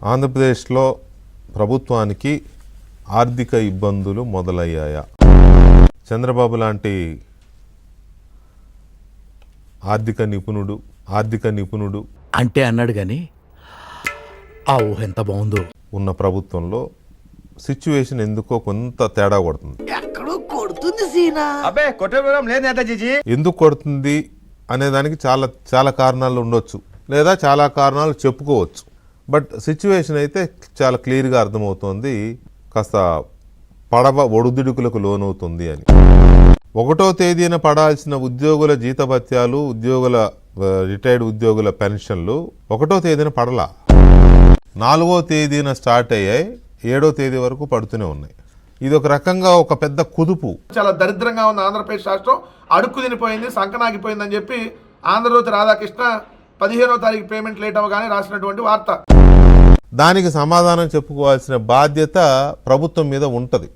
ఆంధ్రప్రదేశ్లో ప్రభుత్వానికి ఆర్థిక ఇబ్బందులు మొదలయ్యాయా? చంద్రబాబు లాంటి ఆర్థిక నిపుణుడు ఆర్థిక నిపుణుడు అంటే అన్నాడు గాని ఆ ఊహ ఎంత బాగుందో. ఉన్న ప్రభుత్వంలో సిచ్యువేషన్ ఎందుకో కొంత తేడా కొడుతుంది. అబ్బే కొట్టడం లేదు నేతాజీజీ ఎందుకు కొడుతుంది అనే దానికి చాలా చాలా కారణాలు ఉండొచ్చు లేదా చాలా కారణాలు చెప్పుకోవచ్చు. బట్ సిచ్యువేషన్ అయితే చాలా క్లియర్గా అర్థమవుతోంది. కాస్త పడవ ఒడిదుడుకులకు లోనవుతుంది అని. ఒకటో తేదీన పడాల్సిన ఉద్యోగుల జీతభత్యాలు ఉద్యోగుల రిటైర్డ్ ఉద్యోగుల పెన్షన్లు ఒకటో తేదీన పడలా. నాలుగో తేదీన స్టార్ట్ అయ్యాయి. ఏడో తేదీ వరకు పడుతూనే ఉన్నాయి. ఇది ఒక రకంగా ఒక పెద్ద కుదుపు. చాలా దరిద్రంగా ఉంది ఆంధ్రప్రదేశ్ రాష్ట్రం. అడుక్కు తినిపోయింది సంకనాగిపోయిందని చెప్పి ఆంధ్రజ్యోతి రాధాకృష్ణ పదిహేనో తారీఖు పేమెంట్ లేట్ అవగానే రాసినటువంటి వార్త. దానికి సమాధానం చెప్పుకోవాల్సిన బాధ్యత ప్రభుత్వం మీద ఉంటది.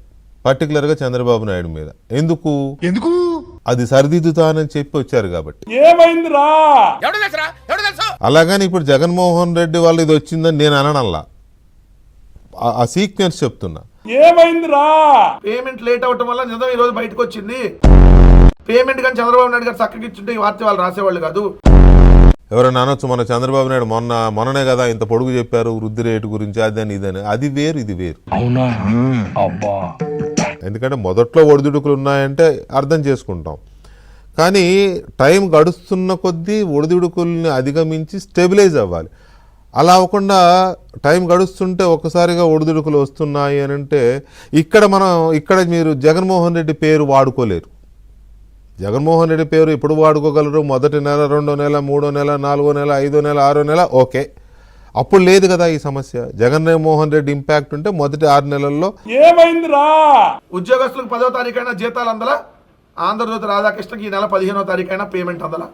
పర్టికులర్గా చంద్రబాబు నాయుడు మీద. ఎందుకు? ఎందుకు? అది సరిదిద్దుతానని చెప్పి వచ్చారు కాబట్టి. అలాగని ఇప్పుడు జగన్మోహన్ రెడ్డి వాళ్ళు ఇది వచ్చిందని నేను అనడంలా ఆ- సీక్వెన్స్ చెప్తున్నా. పేమెంట్ లేట్ అవటం వల్ల నిజం ఈ రోజు బయటకు వచ్చింది. పేమెంట్ కానీ చంద్రబాబు నాయుడు గారు చక్కగా ఇచ్చుంటే ఈ వార్త వాళ్ళు రాసేవాళ్ళు కాదు. ఎవరైనా అనొచ్చు మన చంద్రబాబు నాయుడు మొన్న మొన్ననే కదా ఇంత పొడుగు చెప్పారు వృద్ధి రేటు గురించి అదని ఇదని అది వేరు ఇది వేరు. అవునా? అబ్బా. ఎందుకంటే మొదట్లో ఒడిదుడుకులు ఉన్నాయంటే అర్థం చేసుకుంటాం. కానీ టైం గడుస్తున్న కొద్దీ ఒడిదుడుకుల్ని అధిగమించి స్టెబిలైజ్ అవ్వాలి. అలా అవ్వకుండా టైం గడుస్తుంటే ఒక్కసారిగా ఒడిదుడుకులు వస్తున్నాయి అని అంటే ఇక్కడ మనం ఇక్కడ మీరు జగన్మోహన్ రెడ్డి పేరు వాడుకోలేరు. జగన్మోహన్ రెడ్డి పేరు ఎప్పుడు వాడుకోగలరు? మొదటి నెల రెండో నెల మూడో నెల నాలుగో నెల ఐదో నెల ఆరో నెల? ఓకే. అప్పుడు లేదు కదా ఈ సమస్య. జగన్మోహన్ రెడ్డి ఇంపాక్ట్ ఉంటే మొదటి ఆరు నెలల్లో ఉద్యోగస్తులకు పదో తారీఖు అయినా జీతాలు అందలా? ఆంధ్రజ్యోతి రాధాకృష్ణకి ఈ నెల పదిహేనో తారీఖు అయినా పేమెంట్ అందలా?